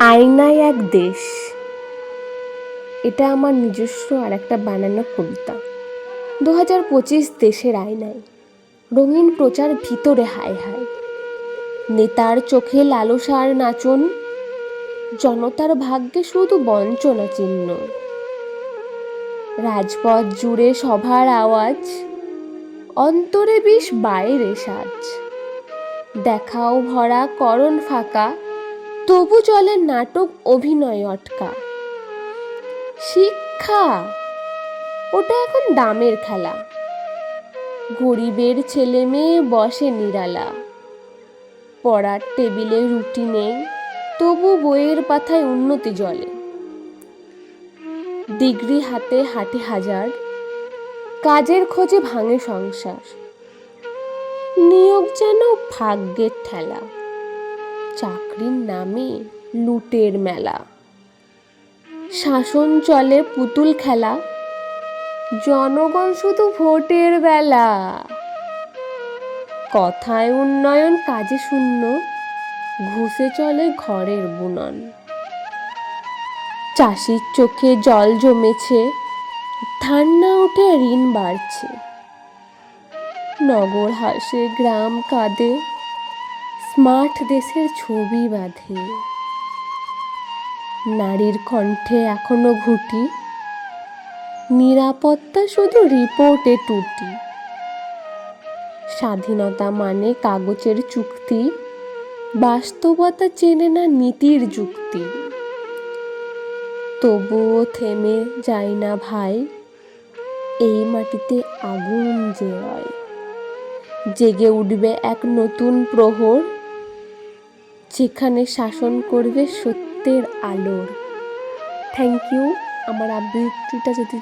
আয়নায় এক দেশ। এটা আমার নিজস্ব আর একটা বানানো কবিতা। দু হাজার পঁচিশ দেশের আয়নায়। রঙিন প্রচার ভিতরে হায় হায়। নেতার চোখে লালসার নাচন। জনতার ভাগ্যে শুধু বঞ্চনা চিহ্ন। রাজপথ জুড়ে সভার আওয়াজ। অন্তরে বিষ বাইরে সাজ। দেখাও ভরা করণ ফাঁকা। তবু চলে নাটক অভিনয় অটকা। শিক্ষা, ওটা এখন দামের খেলা। গরিবের ছেলে মেয়ে বসে নিরালা। পড়ার টেবিলে রুটি নেই, তবু বইয়ের পাথায় উন্নতি জলে। ডিগ্রি হাতে হাটে হাজার, কাজের খোঁজে ভাঙে সংসার। নিয়োগ যেন ভাগ্যের ঠেলা। চাকরির নামে লুটের মেলা। শাসন চলে পুতুল খেলা। জনগণ শুধু ভোটের বেলা। কথায় উন্নয়ন, কাজে শূন্য। ঘুষে চলে ঘরের বুনন। চাষির চোখে জল জমেছে। না উঠে ঋণ বাড়ছে। নগর হাসে, গ্রাম কাঁদে। স্মার্ট দেশের ছবি বাঁধে। নারীর কণ্ঠে এখনও ঘুটি। নিরাপত্তা শুধু রিপোর্টে টুটি স্বাধীনতা মানে কাগজের চুক্তি। বাস্তবতা চেনে না নীতির যুক্তি। তবুও থেমে যায় না ভাই। এই মাটিতে আগুন যে জেগে উঠবে এক নতুন প্রহর। যেখানে শাসন করবে সত্যের আলোর। থ্যাংক ইউ আমার আবৃত্তিটা যদি